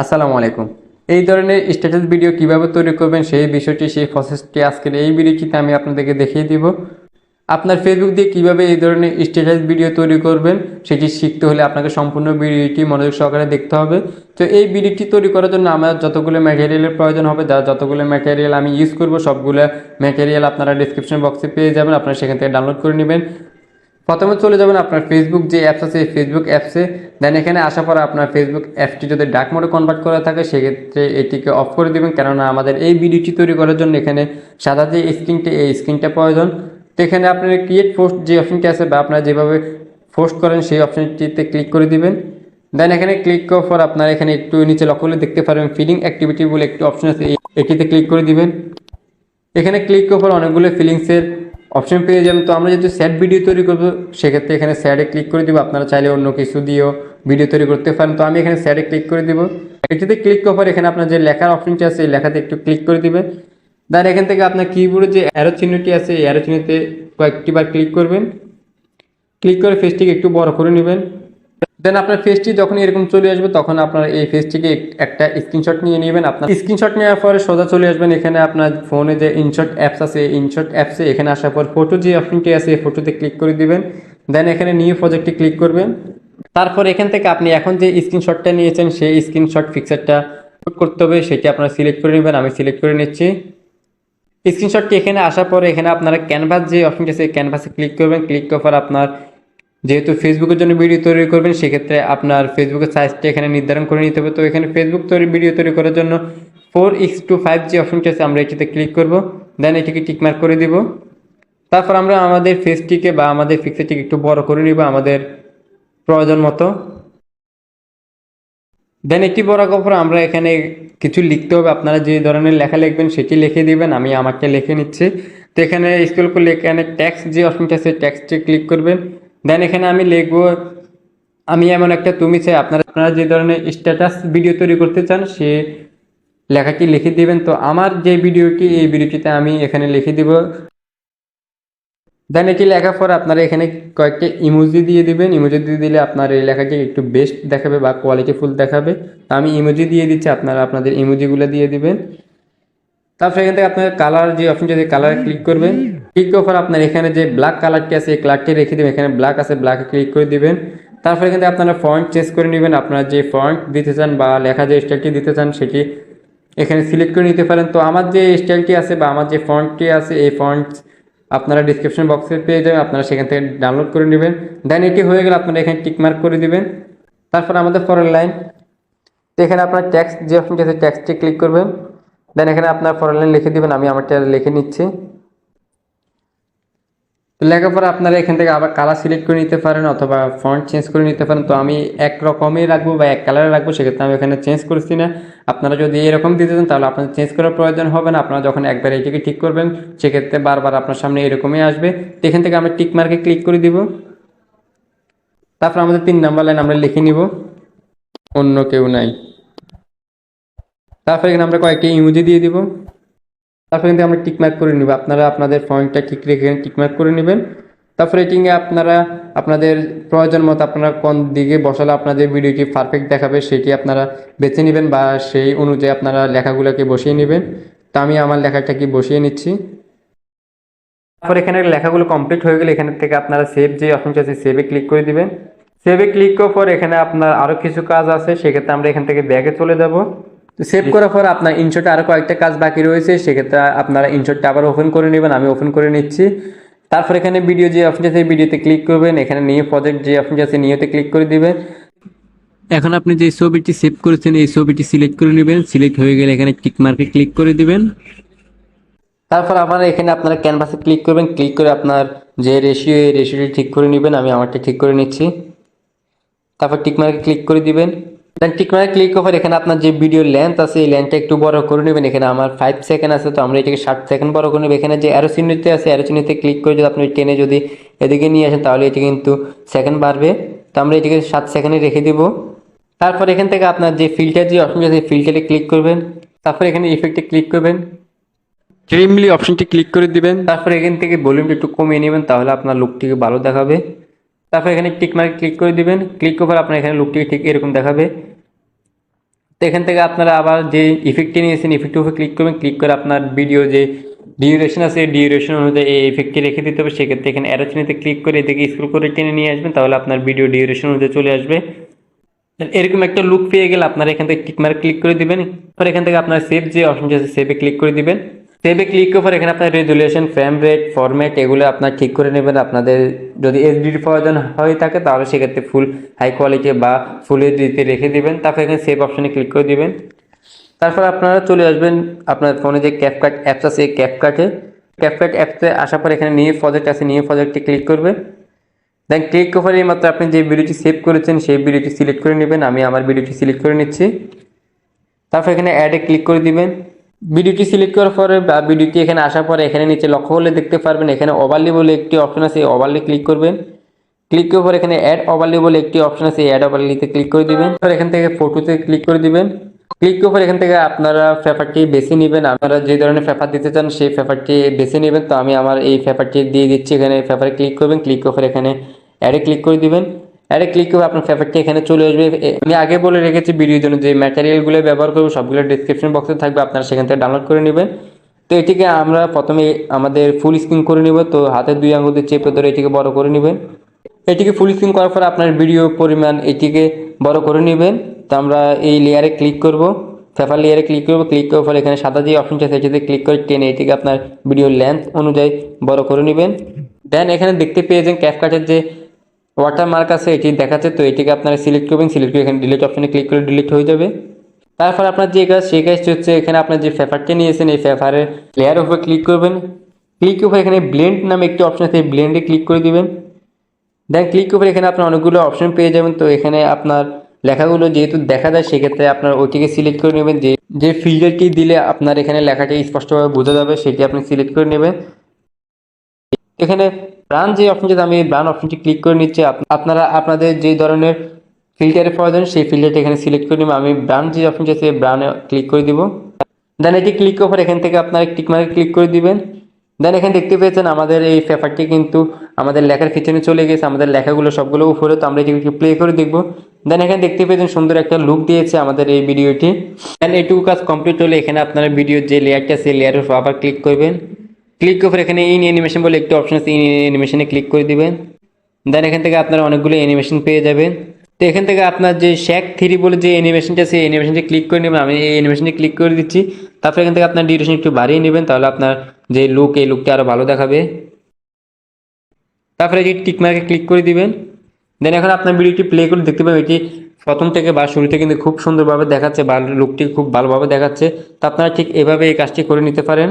আসসালামু আলাইকুম। এই ধরনের স্ট্যাটাস ভিডিও কীভাবে তৈরি করবেন সেই বিষয়টি, সেই প্রসেসটি আজকের এই ভিডিওটিতে আমি আপনাদেরকে দেখিয়ে দিব। আপনার ফেসবুক দিয়ে কীভাবে এই ধরনের স্ট্যাটাস ভিডিও তৈরি করবেন সেটি শিখতে হলে আপনাকে সম্পূর্ণ ভিডিওটি মনোযোগ সহকারে দেখতে হবে। তো এই ভিডিওটি তৈরি করার জন্য আমার যতগুলো ম্যাটেরিয়ালের প্রয়োজন হবে যা যতগুলো ম্যাটেরিয়াল আমি ইউজ করব, সবগুলো ম্যাটেরিয়াল আপনারা ডিসক্রিপশন বক্সে পেয়ে যাবেন, আপনারা সেখান থেকে ডাউনলোড করে নেবেন। প্রথমে চলে যাবেন আপনার ফেসবুক যে অ্যাপস আছে, এই ফেসবুক অ্যাপসে দেন এখানে আসার পর আপনার ফেসবুক অ্যাপটি যদি ডার্ক মোডে কনভার্ট করা থাকে, সেক্ষেত্রে এটিকে অফ করে দিবেন। কেননা আমাদের এই ভিডিওটি তৈরি করার জন্য এখানে সাদা যে স্ক্রিনটি এই স্ক্রিনটা প্রয়োজন। তো এখানে আপনার ক্রিয়েট পোস্ট যে অপশনটি আছে বা আপনারা যেভাবে পোস্ট করেন, সেই অপশনটিতে ক্লিক করে দিবেন। দেন এখানে ক্লিক করার পর আপনারা এখানে একটু নিচে লক্ষ্য করলে দেখতে পারবেন ফিলিং অ্যাক্টিভিটি বলে একটি অপশন আছে এটিতে ক্লিক করে দিবেন। এখানে ক্লিক করার পর অনেকগুলো ফিলিংসের অপশন পেয়ে যাবেন। তো আমরা যেহেতু স্যাড ভিডিও তৈরি করব, সেক্ষেত্রে এখানে স্যাডে ক্লিক করে দিব। আপনারা চাইলে অন্য কিছু দিয়েও ভিডিও তৈরি করতে পারেন। তো আমি এখানে স্যাডে ক্লিক করে দিব। এটিতে ক্লিক করার এখানে আপনার যে লেখার অপশনটি আছে, এই লেখাতে একটু ক্লিক করে দিবে। দেন এখান থেকে আপনার কিবোর্ডে যে অ্যারো চিহ্নটি আছে, এই অ্যারো চিহ্নতে কয়েকটি বার ক্লিক করবেন। ক্লিক করে ফেসটিকে একটু বড় করে নেবেন। দেন আপনার ফেসটি যখন এরকম চলে আসবে, তখন আপনার এই ফেসটিকে একটা স্ক্রিনশট নিয়ে নেবেন। আপনার স্ক্রিনশট নেওয়ার পরে সোজা চলে আসবেন এখানে আপনার ফোনে যে ইনশট অ্যাপস আছে ইনশট অ্যাপসে এখানে আসার পর ফটো যে অপশনটি আছে, এই ফটোতে ক্লিক করে দিবেন। দেন এখানে নিউ প্রজেক্টে ক্লিক করবেন। তারপর এখান থেকে আপনি এখন যে স্ক্রিনশটটা নিয়েছেন, সেই স্ক্রিনশট পিকচারটা করতে হবে, সেটি আপনারা সিলেক্ট করে নেবেন, আমি সিলেক্ট করে নিচ্ছি। স্ক্রিনশটটি এখানে আসার পরে এখানে আপনারা ক্যানভাস যে অপশনটি আছে ক্যানভাসে ক্লিক করবেন। ক্লিক করার পর আপনার যেহেতু ফেসবুকের জন্য ভিডিও তৈরি করবেন, সেক্ষেত্রে আপনার ফেসবুকের সাইজটা এখানে নির্ধারণ করে নিতে হবে। তো এখানে ফেসবুক তৈরি ভিডিও তৈরি করার জন্য ফোর ইক্স টু ফাইভ যে অপশনটি আছে, আমরা এটিতে ক্লিক করব। দেন এটিকে টিকমার্ক করে দিব। তারপর আমরা আমাদের ফেসটিকে বা আমাদের পিকচারটিকে একটু বড় করে নিব আমাদের প্রয়োজন মতো। দেন একটি বড় কপর আমরা এখানে কিছু লিখতে হবে। আপনারা যে ধরনের লেখা লিখবেন, সেটি লিখে দিবেন। আমি আমাকে লিখে নিচ্ছি। তো এখানে স্কুল করলে এখানে ট্যাক্স যে অপশনটা আছে ট্যাক্সটি ক্লিক করবেন। দেন এখানে আমি লিখব, আমি এমন একটা তুমি চাই, আপনারা আপনারা যে ধরনের স্ট্যাটাস ভিডিও তৈরি করতে চান, সে লেখাটি লিখে দিবেন। তো আমার যে ভিডিওটি এই ভিডিওটিতে আমি এখানে লিখে দিব। দেন এটি লেখার পর আপনারা এখানে কয়েকটি ইমোজি দিয়ে দিবেন। ইমোজি দিয়ে দিলে আপনার এই লেখাটি একটু বেস্ট দেখাবে বা কোয়ালিটি ফুল দেখাবে। তো আমি ইমোজি দিয়ে দিচ্ছি, আপনারা আপনাদের ইমোজিগুলো দিয়ে দিবেন। তারপর এখান থেকে আপনার কালার যে অপশনটি আছে কালারে ক্লিক করবেন ক্লিক করার পর আপনার এখানে যে ব্ল্যাক কালারটি আছে, এই কালারটি রেখে দেবেন। এখানে ব্ল্যাক আছে ব্ল্যাকে ক্লিক করে দিবেন। তারপর এখান থেকে আপনারা ফন্ট চেঞ্জ করে নেবেন। আপনারা যে ফন্ট দিতে চান বা লেখা যে স্টাইলটি দিতে চান, সেটি এখানে সিলেক্ট করে নিতে পারেন। তো আমার যে স্টাইলটি আছে বা আমার যে ফন্টটি আছে, এই ফন্ট আপনারা ডিসক্রিপশন বক্সে পেয়ে যাবেন। আপনারা সেখান থেকে ডাউনলোড করে নেবেন। দেন এটি হয়ে গেলে আপনারা এখানে টিকমার্ক করে দিবেন। তারপর আমাদের পরের লাইন এখানে আপনার ট্যাক্স যে অপশনটি আছে ট্যাক্সটি ক্লিক করবেন। দেন এখানে আপনার পরের লাইন লিখে দিবেন, আমি আমারটা লিখে নিচ্ছি। তো লেখার পর আপনারা এখান থেকে আবার কালার সিলেক্ট করে নিতে পারেন অথবা ফন্ট চেঞ্জ করে নিতে পারেন। তো আমি এক রকমই রাখব বা এক কালারে রাখব, সেক্ষেত্রে আমি এখানে চেঞ্জ করছি না। আপনারা যদি এরকম দিতে চান, তাহলে আপনার চেঞ্জ করার প্রয়োজন হবে না। আপনারা যখন একবার এটিকে ঠিক করবেন, সেক্ষেত্রে বারবার আপনার সামনে এরকমই আসবে। তো এখান থেকে আমরা টিক মার্কে ক্লিক করে দিব। তারপর আমাদের তিন নাম্বার লাইন আমরা লিখে নিব। অন্য কেউ নাই। তারপর এখানে আমরা কয়েকটি ইমোজি দিয়ে দিব। তারপর কিন্তু আমরা টিকমার্ক করে নিব। আপনারা আপনাদের পয়েন্টটা ঠিক রেখে টিকমার্ক করে নেবেন। তারপর এটিংয়ে আপনারা আপনাদের প্রয়োজন মতো আপনারা কোন দিকে বসালে আপনাদের ভিডিওটি পারফেক্ট দেখাবে সেটি আপনারা বেছে নেবেন বা সেই অনুযায়ী আপনারা লেখাগুলোকে বসিয়ে নেবেন। তো আমি আমার লেখাটাকে বসিয়ে নিচ্ছি। তারপর এখানে লেখাগুলো কমপ্লিট হয়ে গেলে এখান থেকে আপনারা সেভ যে অপশনটা আছে সেভে ক্লিক করে দিবেন। সেভে ক্লিক করার পর এখানে আপনার আরও কিছু কাজ আছে, সেক্ষেত্রে আমরা এখান থেকে ব্যাগে চলে যাব। তো সেভ করার পর আপনার ইনশটে আরও কয়েকটা কাজ বাকি রয়েছে, সেক্ষেত্রে আপনারা ইনশটটা আবার ওপেন করে নেবেন, আমি ওপেন করে নিচ্ছি। তারপর এখানে ভিডিও যে অপশন আছে ভিডিওতে ক্লিক করবেন, এখানে নিউ প্রজেক্ট যে অপশন আছে নিউতে ক্লিক করে দিবেন। এখন আপনি যে ছবিটি সেভ করেছেন, এই ছবিটি সিলেক্ট করে নেবেন সিলেক্ট হয়ে গেলে এখানে টিক মার্কে ক্লিক করে দিবেন। তারপর আবার এখানে আপনারা ক্যানভাসে ক্লিক করবেন ক্লিক করে আপনার যে রেশিও এই রেশিওটি ঠিক করে নেবেন, আমি আমারটা ঠিক করে নিচ্ছি। তারপর টিকমার্কে ক্লিক করে দিবেন। দেন টিকমার্কে ক্লিক পর এখানে আপনার যে ভিডিও লেন্থ আছে এই লেন্থটা একটু বড় করে নেবেন। এখানে আমার ফাইভ সেকেন্ড আছে তো আমরা এটাকে ষাট সেকেন্ড বড় করে নেব। এখানে যে অ্যারো চিহ্নতে আছে অ্যারো চিহ্নতে ক্লিক করে যদি আপনি টেনে যদি এদিকে নিয়ে আসেন তাহলে এটি কিন্তু সেকেন্ড বাড়বে। তো আমরা এটিকে সাত সেকেন্ডে রেখে দিব। তারপর এখান থেকে আপনার যে ফিল্টার যে অপশন আছে ফিল্টারে ক্লিক করবেন। তারপর এখানে ইফেক্টে ক্লিক করবেন। ট্রিমলি অপশনটি ক্লিক করে দিবেন। তারপর এখান থেকে ভলিউমটা একটু কমিয়ে নেবেন তাহলে আপনার লুকটিকে ভালো দেখাবে। তারপর এখানে টিক মার্ক ক্লিক করে দিবেন। ক্লিক করার আপনার এখানে লুকটি ঠিক এরকম দেখাবে। তো এখান থেকে আপনারা আবার যে ইফেক্টটি নিয়েছেন ইফেক্টের উপর ক্লিক করবেন। ক্লিক করে আপনার ভিডিও যে ডিউরেশন আছে ডিউরেশন অনুযায়ী এই ইফেক্টটি রেখে দিতে হবে। সেক্ষেত্রে এখানে অ্যারো ক্লিক করে এদিকে স্ক্রল করে টেনে নিয়ে আসবেন, তাহলে আপনার ভিডিও ডিউরেশন অনুযায়ী চলে আসবে। এরকম একটা লুক পেয়ে গেলে আপনারা এখান থেকে টিক মার্ক ক্লিক করে দিবেন। তারপর এখান থেকে আপনার সেভ যে অপশন আছে সেভে ক্লিক করে দিবেন। সেভে ক্লিক করার এখানে আপনার রেজুলেশন ফ্রেম রেট ফরম্যাট এগুলো আপনার ঠিক করে নেবেন। আপনাদের যদি এইচডির প্রয়োজন হয়ে থাকে, তাহলে সেক্ষেত্রে ফুল হাই কোয়ালিটি বা ফুল এইচডিতে রেখে দেবেন। তারপর এখানে সেভ অপশনে ক্লিক করে দেবেন। তারপর আপনারা চলে আসবেন আপনার ফোনে যে ক্যাপকাট অ্যাপস আছে, এই ক্যাপকাটে ক্যাপকাট অ্যাপসে আসার পর এখানে নিউ প্রজেক্ট আছে নিউ প্রজেক্টে ক্লিক করবে দেন ক্লিক করে মাত্র আপনি যে ভিডিওটি সেভ করেছেন, সেই ভিডিওটি সিলেক্ট করে নেবেন। আমি আমার ভিডিওটি সিলেক্ট করে নিচ্ছি। তারপর এখানে অ্যাডে ক্লিক করে দিবেন। ভিডিওটি সিলেক্ট করার পরে বা ভিডিওটি এখানে আসার পরে এখানে নিচে লক্ষ্য করলে দেখতে পারবেন এখানে ওভারলি বলে একটি অপশন আছে ওভারলি ক্লিক করবেন। ক্লিক করার পর এখানে অ্যাড ওভারলি বলে একটি অপশন আছে অ্যাড ওভারলিতে ক্লিক করে দিবেন। তারপর এখান থেকে ফটোতে ক্লিক করে দিবেন। ক্লিক করার পর এখান থেকে আপনারা পেপারটি বেছে নেবেন। আপনারা যে ধরনের পেপার দিতে চান সেই পেপারটি বেছে নেবেন। তো আমি আমার এই পেপারটি দিয়ে দিচ্ছি, এখানে পেপারে ক্লিক করবেন। ক্লিক করার এখানে অ্যাডে ক্লিক করে দিবেন। অ্যাডে ক্লিক করে, আপনার পেপারটি এখানে চলে আসবে। আমি আগে বলে রেখেছি ভিডিওর জন্য যে ম্যাটেরিয়ালগুলো ব্যবহার করব, সবগুলো ডিসক্রিপশন বক্সে থাকবে, আপনারা সেখান থেকে ডাউনলোড করে নেবেন। তো এটিকে আমরা প্রথমে আমাদের ফুল স্ক্রিন করে নেব, তো হাতের দুই আঙুল দিয়ে চেপে ধরে এটিকে বড় করে নেবেন। এটিকে ফুল স্ক্রিন করার পর আপনার ভিডিও পরিমাণ এটিকে বড় করে নেবেন। তো আমরা এই লেয়ারে ক্লিক করব পেপার লেয়ারে ক্লিক করব ক্লিক করার পর এখানে সাদা যে অপশনটা সেটিতে ক্লিক করে টেনে এটিকে আপনার ভিডিও লেন্থ অনুযায়ী বড় করে নেবেন। দেন এখানে দেখতে পেয়েছেন ক্যাপকাটের যে ওয়াটারমার্ক আছে, এটি দেখাচ্ছে, তো এটিকে আপনারা সিলেক্ট করবেন সিলেক্ট করে এখানে ডিলিট অপশনে ক্লিক করে ডিলিট হয়ে যাবে। তারপর আপনার যে কাজ, সেই কাজটি হচ্ছে এখানে আপনার যে পেপারটি নিয়েছেন, এই পেপারের লেয়ার উপরে ক্লিক করবেন। ক্লিক উপরে এখানে ব্লেন্ড নামে একটি অপশন আছে ব্লেন্ডে ক্লিক করে দিবেন। দেন ক্লিক করে এখানে আপনার অনেকগুলো অপশন পেয়ে যাবেন, তো এখানে আপনার লেখাগুলো যেহেতু দেখা যায়, সেক্ষেত্রে আপনার ওইটিকে সিলেক্ট করে নেবেন। যে যে ফিল্টারটি দিলে আপনার এখানে লেখাটি স্পষ্টভাবে বোঝা যাবে, সেটি আপনি সিলেক্ট করে নেবেন। এখানে ব্রান যে অপশনটি আমি ব্রান অপশনটি ক্লিক করে নিচ্ছি আপনারা, আপনাদের যে ধরনের ফিল্টারের প্রয়োজন, সেই ফিল্টারটি এখানে সিলেক্ট করে নেবেন আমি ব্রান যে অপশনটি আছে ব্রানে ক্লিক করে দিব। দেন এটি ক্লিক করার এখান থেকে আপনারা টিক মার্কে ক্লিক করে দিবেন। দেন এখানে দেখতে পেয়েছেন আমাদের এই পেপারটি কিন্তু আমাদের লেখার পিছনে চলে গেছে। আমাদের লেখাগুলো সবগুলো উপরে, তো আমরা এটিকে প্লে করে দেখব। দেন এখানে দেখতে পেয়েছেন সুন্দর একটা লুক দিয়েছে আমাদের এই ভিডিওটি দেন এটুকু কাজ কমপ্লিট হলে এখানে আপনারা ভিডিওর যে লেয়ারটা সেই লেয়ারের উপর আবার ক্লিক করবেন। ক্লিক করে এখানে ইন অ্যানিমেশন বলে একটি অপশন আছে ইন অ্যানিমেশনে ক্লিক করে দিবেন। দেন এখান থেকে আপনারা অনেকগুলো অ্যানিমেশন পেয়ে যাবেন। তো এখান থেকে আপনার যে শ্যাক থ্রি বলে যে অ্যানিমেশনটা সেই অ্যানিমেশনটি ক্লিক করে নেবেন। আমি এই অ্যানিমেশনটি ক্লিক করে দিচ্ছি। তারপরে এখান থেকে আপনার ডিউরেশন একটু বাড়িয়ে নেবেন, তাহলে আপনার যে লুক এই লুকটা আরও ভালো দেখাবে। তারপরে এই টিকমার্কে ক্লিক করে দিবেন। দেন এখন আপনার ভিডিওটি প্লে করে দেখতে পাবেন, এটি প্রথম থেকে বা শুরুতে কিন্তু খুব সুন্দরভাবে দেখাচ্ছে, বা লুকটি খুব ভালোভাবে দেখাচ্ছে। তো আপনারা ঠিক এভাবে এই কাজটি করে নিতে পারেন।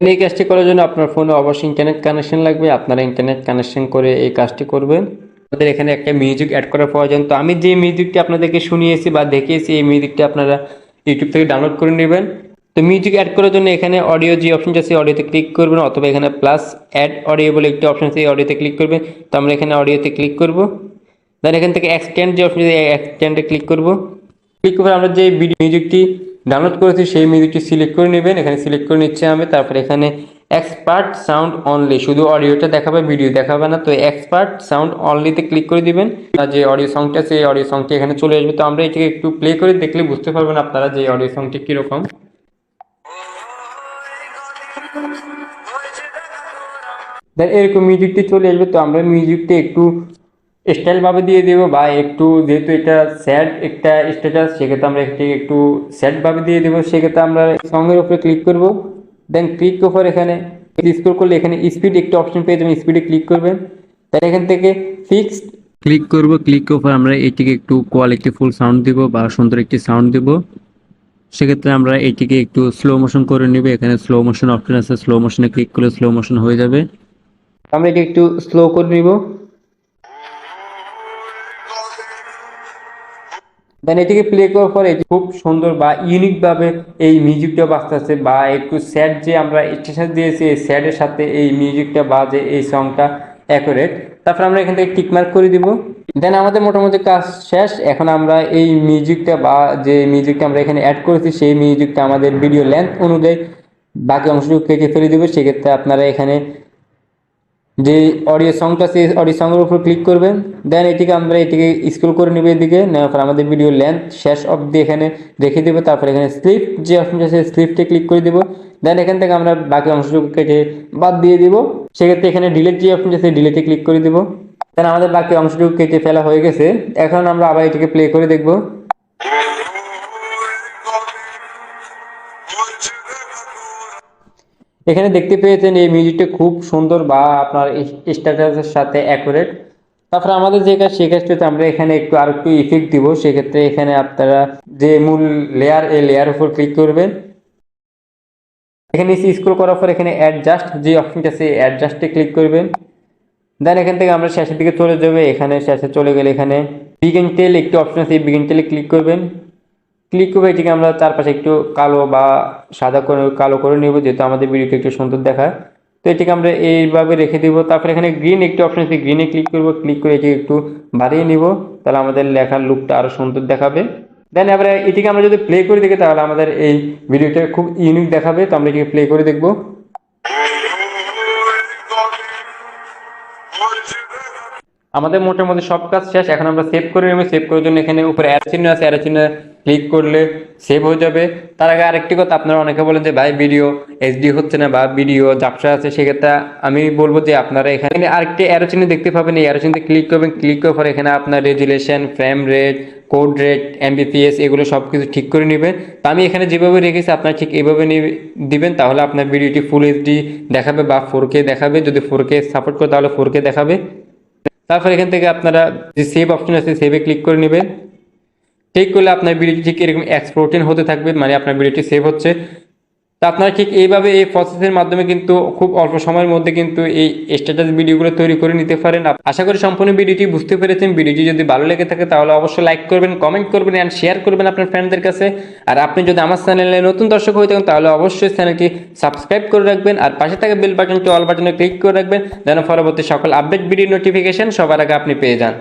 এই কাজটি করার জন্য আপনার ফোনে অবশ্যই ইন্টারনেট কানেকশন লাগবে। আপনারা ইন্টারনেট কানেকশন করে এই কাজটি করবেন। আমাদের এখানে একটা মিউজিক অ্যাড করার প্রয়োজন তো আমি যে মিউজিকটি আপনাদেরকে শুনিয়েছি বা দেখিয়েছি, এই মিউজিকটি আপনারা ইউটিউব থেকে ডাউনলোড করে নেবেন। তো মিউজিক অ্যাড করার জন্য এখানে অডিও যে অপশনটা আছে অডিওতে ক্লিক করবেন অথবা এখানে প্লাস অ্যাড অডিও বলে একটি অপশন আছে, এই অডিওতে ক্লিক করবেন। তো আমরা এখানে অডিওতে ক্লিক করব। দেন এখান থেকে এক্সটেন্ড যে অপশন আছে এক্সটেন্ডে ক্লিক করব। ক্লিক করে আমরা যে মিউজিকটি ডাউনলোড করেছি, সেই মিউজিকটি সিলেক্ট করে নেবেন। এখানে সিলেক্ট করে নিচ্ছে আমি, তারপরে এখানে এক্সপার্ট সাউন্ড অনলি শুধু অডিওটা দেখাবে ভিডিও দেখাবে না। তো এক্সপার্ট সাউন্ড অনলিতে ক্লিক করে দিবেন। আর যে অডিও সংটা সেই অডিও সংটি এখানে চলে আসবে। তো আমরা এটাকে একটু প্লে করে দেখলে বুঝতে পারবেন আপনারা যে অডিও সংটি কীরকম। দেন এরকম মিউজিকটি চলে আসবে। তো আমরা মিউজিকটি একটু স্টাইল ভাবে দিয়ে দেবো বা একটু যেহেতু এটা স্যাড একটা স্ট্যাটাস সেক্ষেত্রে আমরা একটি একটু স্যাড ভাবে দিয়ে দেবো। সেক্ষেত্রে আমরা সঙ্গের উপরে ক্লিক করব। দেন ক্লিক করার এখানে স্ক্রল করলে এখানে স্পিড একটা অপশন পেয়ে যাবেন স্পিডে ক্লিক করবেন। তাই এখান থেকে ফিক্সড ক্লিক করব। ক্লিক করার পর আমরা এটিকে একটু কোয়ালিটি ফুল সাউন্ড দিব বা সুন্দর একটি সাউন্ড দিব। সেক্ষেত্রে আমরা এটিকে একটু স্লো মোশন করে নিব। এখানে স্লো মোশন অপশন আছে স্লো মোশনে ক্লিক করলে স্লো মোশন হয়ে যাবে। আমরা এটি একটু স্লো করে নিব। দেন এটিকে প্লে করার পরে খুব সুন্দর বা ইউনিক ভাবে এই মিউজিকটা বাজতেছে বা একটু স্যাড যে আমরা স্টেশন দিয়েছি, এই স্যাডের সাথে এই মিউজিকটা বাজে, এই সংটা অ্যাকুরেট তারপর আমরা এখান থেকে টিকমার্ক করে দিব। দেন আমাদের মোটামুটি কাজ শেষ। এখন আমরা এই মিউজিকটা বা যে মিউজিকটা আমরা এখানে অ্যাড করেছি, সেই মিউজিকটা আমাদের ভিডিও লেন্থ অনুযায়ী বাকি অংশটুকু কেটে ফেলে দেবো। সেক্ষেত্রে আপনারা এখানে যে অডিও সংটা আছে অডিও সঙ্গের উপর ক্লিক করবেন দেন এটিকে আমরা এটিকে স্ক্রল করে নেবে এদিকে, নেওয়ার পর আমাদের ভিডিও লেন্থ শেষ অবধি এখানে রেখে দেবো, তারপর এখানে স্লিপ যে অপশনটা আছে স্লিপটে ক্লিক করে দেবো দেন এখান থেকে আমরা বাকি অংশটুকু কেটে বাদ দিয়ে দিব, সেক্ষেত্রে এখানে ডিলিট যে অপশন আছে ডিলিটে ক্লিক করে দিব দেন আমাদের বাকি অংশটুকু কেটে ফেলা হয়ে গেছে, এখন আমরা আবার এটিকে প্লে করে দেখব। এখানে দেখতে পেয়েছেন এই মিউজিকটা খুব সুন্দর বা আপনার স্ট্যাটাসের সাথে অ্যাকুরেট। তারপরে আমাদের যে কাজ, সেই হচ্ছে আমরা এখানে একটু আর একটু ইফেক্ট দিব। সেক্ষেত্রে এখানে আপনারা যে মূল লেয়ার এই লেয়ার উপর ক্লিক করবেন। এখানে স্ক্রল করার পর এখানে অ্যাডজাস্ট যে অপশনটা আছে অ্যাডজাস্টে ক্লিক করবেন। দেন এখান থেকে আমরা শেষের দিকে চলে যাবে। এখানে শেষে চলে গেলে এখানে বিগিন টেল একটি অপশন আছে, এই বিগিন টেলে ক্লিক করবেন। ক্লিক করবে এটিকে আমরা চারপাশে একটু কালো বা সাদা করে, কালো করে নেব, যেহেতু আমাদের ভিডিওটা একটু সুন্দর দেখায়। তো এটিকে আমরা এইভাবে রেখে দিব। তারপরে এখানে গ্রিন একটি অপশন আছে গ্রিনে ক্লিক করব। ক্লিক করে এটিকে একটু বাড়িয়ে নিব। তাহলে আমাদের লেখার লুকটা আরও সুন্দর দেখাবে। দেন এবারে এটিকে আমরা যদি প্লে করে দেখি, তাহলে আমাদের এই ভিডিওটা খুব ইউনিক দেখাবে। তো আমরা এটিকে প্লে করে দেখব। আমাদের মোটামুটি সব কাজ শেষ। এখন আমরা সেভ করে নেব। সেভ করার জন্য এখানে উপরে অ্যারো চিহ্ন আছে। অ্যারো চিহ্ন ক্লিক করলে সেভ হয়ে যাবে। তার আগে আরেকটি কথা, আপনারা অনেকে বলেন যে, ভাই ভিডিও এইচডি হচ্ছে না বা ভিডিও জাপসা আছে, সেক্ষেত্রে আমি বলব যে, আপনারা এখানে আরেকটি অ্যারো দেখতে পাবেন। এই অ্যারো ক্লিক করবেন। ক্লিক করার পর এখানে আপনার resolution frame rate code rate Mbps এগুলো সব কিছু ঠিক করে নেবেন তো আমি এখানে যেভাবে রেখেছি, আপনারা ঠিক এইভাবে দিবেন। তাহলে আপনার ভিডিওটি ফুল এইচডি দেখাবে বা ফোর দেখাবে। যদি ফোর সাপোর্ট করে, তাহলে ফোর দেখাবে। তারপর এখান থেকে আপনারা যে সেভ অপশন আছে সেভে ক্লিক করে নেবেন। ঠিক করলে আপনার ভিডিওটি ঠিক এরকম এক্সপ্লোটেন হতে থাকবে মানে আপনার ভিডিওটি সেভ হচ্ছে। তো আপনারা ঠিক এইভাবে এই প্রসেসের মাধ্যমে কিন্তু খুব অল্প সময়ের মধ্যে কিন্তু এই স্ট্যাটাস ভিডিওগুলো তৈরি করে নিতে পারেন। আশা করি সম্পূর্ণ ভিডিওটি বুঝতে পেরেছেন। ভিডিওটি যদি ভালো লেগে থাকে তাহলে অবশ্যই লাইক করবেন কমেন্ট করবেন অ্যান্ড শেয়ার করবেন আপনার ফ্রেন্ডদের কাছে। আর আপনি যদি আমার চ্যানেলে নতুন দর্শক হয়ে থাকেন তাহলে অবশ্যই চ্যানেলটি সাবস্ক্রাইব করে রাখবেন আর পাশে থাকা বেল বাটনটি অল বাটনে ক্লিক করে রাখবেন যেন পরবর্তী সকল আপডেট ভিডিও নোটিফিকেশন সবার আগে আপনি পেয়ে যান।